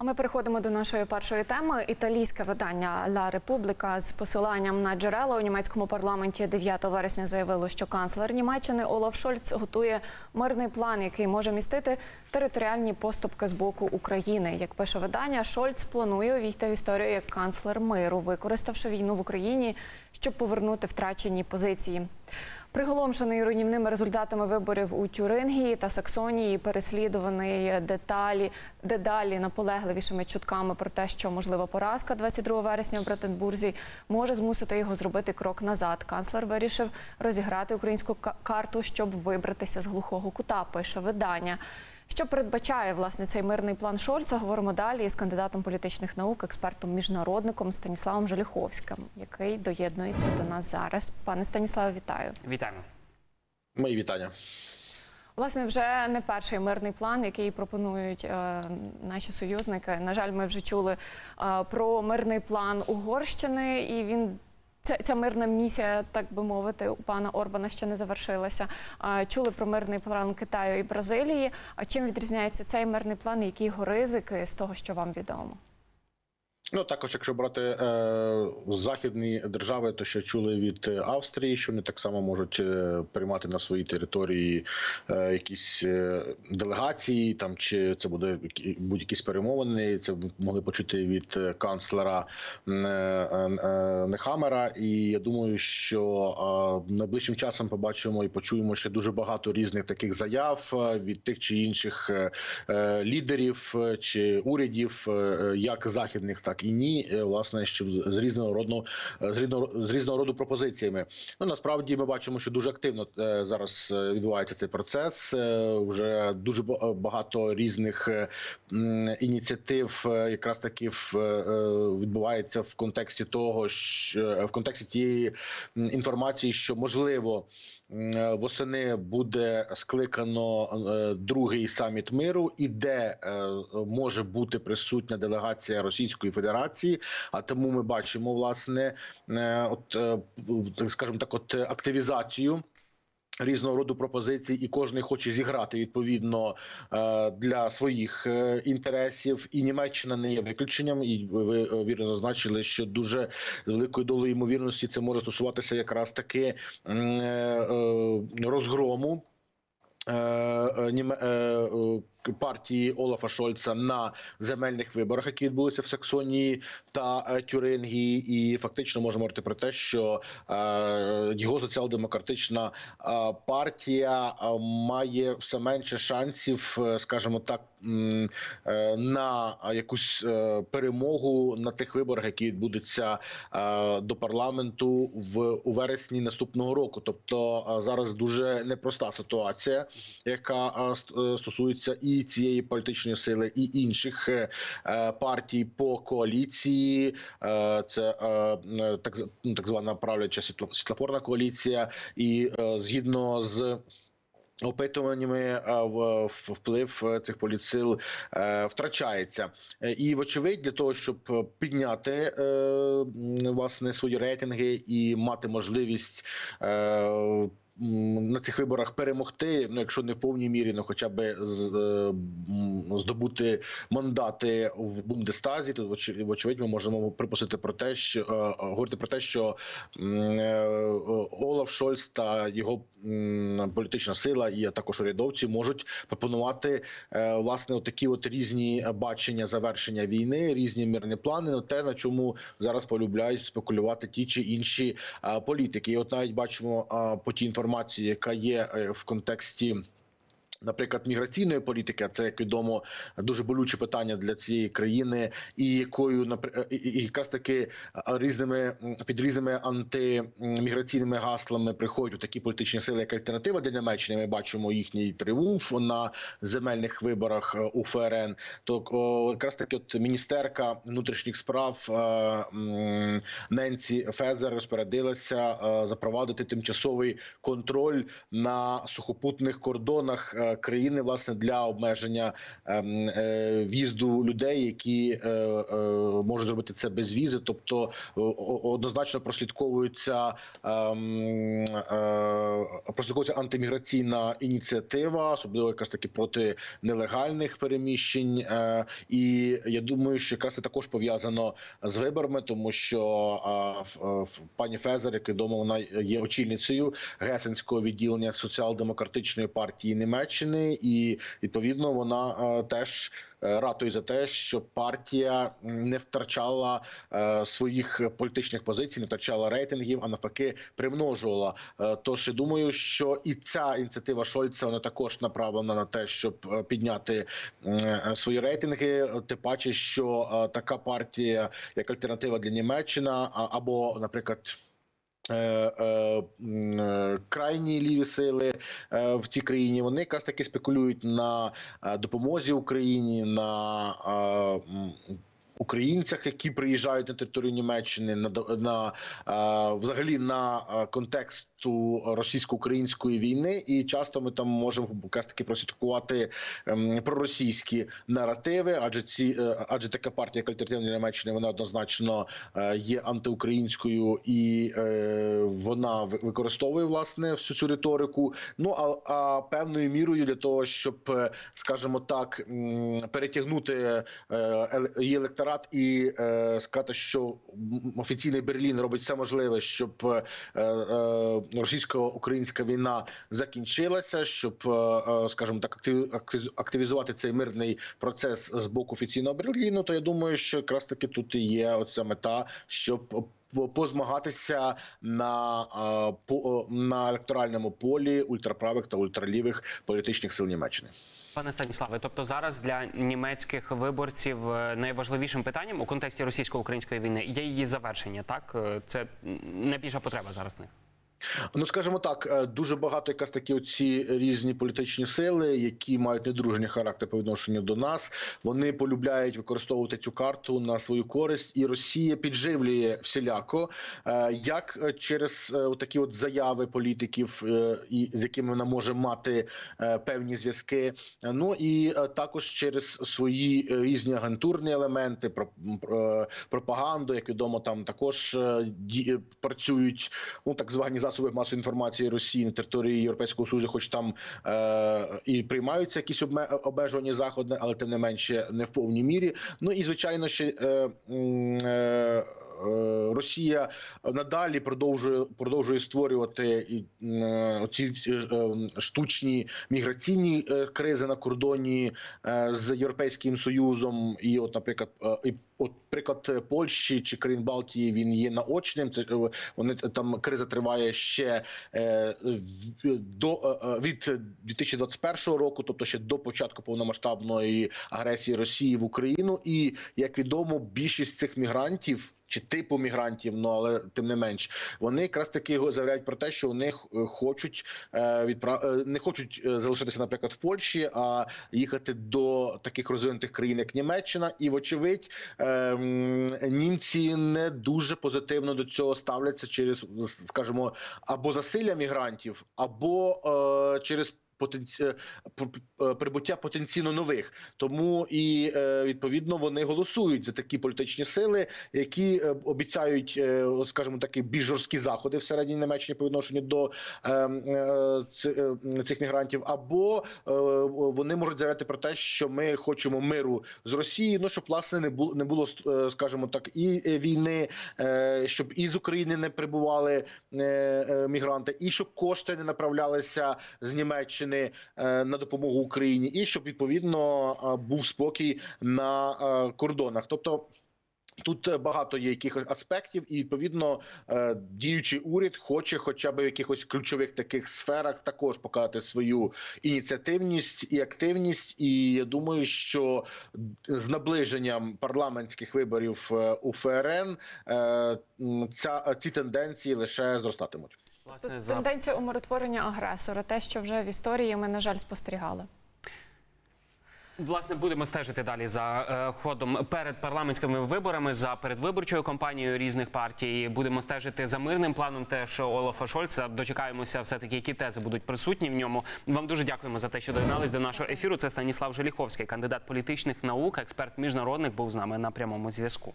А ми переходимо до нашої першої теми. Італійське видання La Repubblica з посиланням на джерела у німецькому парламенті 9 вересня заявило, що канцлер Німеччини Олаф Шольц готує мирний план, який може містити територіальні поступки з боку України. Як пише видання, Шольц планує увійти в історію як канцлер миру, використавши війну в Україні, щоб повернути втрачені позиції. Приголомшений руйнівними результатами виборів у Тюрингії та Саксонії, переслідуваний деталі дедалі наполегливішими чутками про те, що можлива поразка 22 вересня в Братенбурзі може змусити його зробити крок назад. Канцлер вирішив розіграти українську карту, щоб вибратися з глухого кута. Пише видання. Що передбачає власне цей мирний план Шольца? Говоримо далі із кандидатом політичних наук, експертом міжнародником Станіславом Желіховським, який доєднується до нас зараз. Пане Станіславе, вітаю. Вітаємо. Мої вітання. Власне, вже не перший мирний план, який пропонують е, наші союзники. На жаль, ми вже чули е, про мирний план Угорщини, і він. Ця, ця мирна місія, так би мовити, у пана Орбана ще не завершилася. Чули про мирний план Китаю і Бразилії. А чим відрізняється цей мирний план? Які його ризики з того, що вам відомо? Ну також, якщо брати е, західні держави, то ще чули від Австрії, що вони так само можуть е, приймати на своїй території е, якісь е, делегації, там чи це буде які- будь-якісь перемовини. Це могли почути від е, канцлера е, е, Нехамера. І я думаю, що е, найближчим часом побачимо і почуємо ще дуже багато різних таких заяв від тих чи інших е, лідерів чи урядів, е, як західних, так і ні, е, власне, що з різного роду з різного з різного роду пропозиціями. Ну насправді ми бачимо, що дуже активно е, зараз е, відбувається цей процес. Е, Вже дуже ба- багато різних е, ініціатив, е, якраз таки е, е, відбувається в контексті того, що е, в контексті тієї інформації, що можливо е, восени буде скликано е, другий саміт миру, і де е, може бути присутня делегація Російської Федерації. А тому ми бачимо власне, е, от е, скажімо так, от е, активізацію. Різного роду пропозицій, і кожен хоче зіграти відповідно е, для своїх е, інтересів. І Німеччина не є виключенням. І ви е, вірно зазначили, що дуже великою долою ймовірності це може стосуватися якраз таки розгрому. Партії Олафа Шольца на земельних виборах, які відбулися в Саксонії та е, Тюрингії, і фактично можемо говорити про те, що е, його соціал-демократична е, партія має все менше шансів, скажімо так, на якусь перемогу на тих виборах, які відбудуться до парламенту в у вересні наступного року. Тобто зараз дуже непроста ситуація, яка стосується і цієї політичної сили, і інших е, е, партій по коаліції. Е, Це так ну, так звана правляча світло- світлофорна коаліція, і згідно з. Опитуваннями в- вплив цих політсил втрачається, і вочевидь, для того, щоб підняти власне свої рейтинги і мати можливість. Е, На цих виборах перемогти, ну якщо не в повній мірі, ну хоча б е, здобути мандати в Бундестазі, то воч- вочевидь ми можемо припустити про те, що е, говорити про те, що е, Олаф Шольц та його політична сила і також урядовці можуть пропонувати е, власне такі от різні бачення завершення війни, різні мирні плани. Ну те на чому зараз полюбляють спекулювати ті чи інші е, політики. І от навіть бачимо е, по тій інформації, яка є е, в контексті. Наприклад, міграційної політики, це як відомо дуже болюче питання для цієї країни, і якою і- якраз таки різними під різними антиміграційними гаслами приходять такі політичні сили, як альтернатива для Німеччини. Ми бачимо їхній тріумф на земельних виборах е, у ФРН. То о, якраз таки, от міністерка внутрішніх справ е, Ненсі Фезер розпорядилася е, запровадити тимчасовий контроль на сухопутних кордонах країни власне для обмеження ем, е, в'їзду людей, які е, е, можуть зробити це без візи, тобто однозначно прослідковується ем, прослідковується антиміграційна ініціатива, особливо якраз таки проти нелегальних переміщень. І я думаю, що якраз це також пов'язано з виборами, тому що пані Фезер, як відомо, вона є очільницею гесенського відділення соціал-демократичної партії Німеччини, і відповідно вона е, теж. е, Ратує за те, щоб партія не втрачала е, своїх політичних позицій, не втрачала рейтингів, а навпаки, примножувала. Тож я думаю, що і ця ініціатива Шольца вона також направлена на те, щоб підняти свої рейтинги. Тим паче, що така партія, як альтернатива для Німеччина, або, наприклад. Е, е, е, Крайні ліві сили в цій країні вони якраз таки спекулюють на допомозі Україні, на українцях, які приїжджають на територію Німеччини, на на взагалі на е, контексту російсько-української війни, і часто ми там можемо якраз таки прослідкувати ем, проросійські наративи, адже ці е, адже така партія як альтернативна для Німеччини вона однозначно е, є антиукраїнською і е, вона ви- використовує власне всю цю риторику. Ну а, а певною мірою для того, щоб, скажімо так, перетягнути її електорат і сказати, що офіційний Берлін робить все можливе, щоб російсько-українська війна закінчилася, щоб, е, е, скажімо так, актив- актив- активізувати цей мирний процес з боку офіційного Берліну, то я думаю, що якраз таки тут і є оця мета, щоб по- позмагатися на, е, на електоральному полі ультраправих та ультралівих політичних сил Німеччини. Пане Станіславе, тобто зараз для німецьких виборців найважливішим питанням у контексті російсько-української війни є її завершення. Так це найбільша потреба зараз в них. Ну, скажімо так, е, дуже багато якраз такі оці різні політичні сили, які мають недружній характер по відношенню до нас. Вони полюбляють використовувати цю карту на свою користь, і Росія підживлює всіляко, е, як е, через такі от заяви політиків, і з якими вона може мати певні зв'язки. Ну і також через свої різні агентурні елементи, про, про пропаганду, як відомо, там також працюють ну так звані засоби масової інформації Росії на території Європейського Союзу, хоч там е, і приймаються якісь обме- обмежувані заходи, але тим не менше не в повній мірі. Ну і звичайно, ще. Е, е, Росія надалі продовжує продовжує створювати е, ці штучні міграційні е, кризи на кордоні е, з Європейським Союзом. І, от, наприклад, е, і от приклад Польщі чи країн Балтії він є наочним. Це е, вони там криза триває ще е, до е, е, від 2021 року, тобто ще до початку повномасштабної агресії Росії в Україну. І як відомо, більшість цих мігрантів. Чи типу мігрантів, ну але тим не менш, вони якраз таки заявляють про те, що вони хочуть е, відпра... е, не хочуть е, залишитися, наприклад, в Польщі, а їхати до таких розвинутих країн, як Німеччина, і вочевидь, е, німці не дуже позитивно до цього ставляться через, скажімо, або засилля мігрантів, або е, через потенці... е, прибуття потенційно нових. Тому і е, відповідно вони голосують за такі політичні сили, які е, обіцяють, скажімо, такі більш жорсткі заходи всередині Німеччини по відношенню до цих мігрантів, або вони можуть заявити про те, що ми хочемо миру з Росією, ну щоб власне не було не було, скажімо так, і війни, щоб із України не прибували мігранти, і щоб кошти не направлялися з Німеччини е, на допомогу Україні, і щоб відповідно е, був спокій на е, кордонах, тобто. Тут багато є якихось аспектів, і відповідно діючий уряд хоче, хоча б в якихось ключових таких сферах, також показати свою ініціативність і активність. І я думаю, що з наближенням парламентських виборів у ФРН ця ці тенденції лише зростатимуть. Власне, за Тенденція умиротворення агресора, те, що вже в історії ми, на жаль, спостерігали. Власне, будемо стежити далі за е, ходом перед парламентськими виборами, за передвиборчою кампанією різних партій. Будемо стежити за мирним планом теж Олафа Шольца. Дочекаємося, все таки, які тези будуть присутні в ньому. Вам дуже дякуємо за те, що доєднались до нашого ефіру. Це Станіслав Желіховський, кандидат політичних наук, експерт міжнародних, був з нами на прямому зв'язку.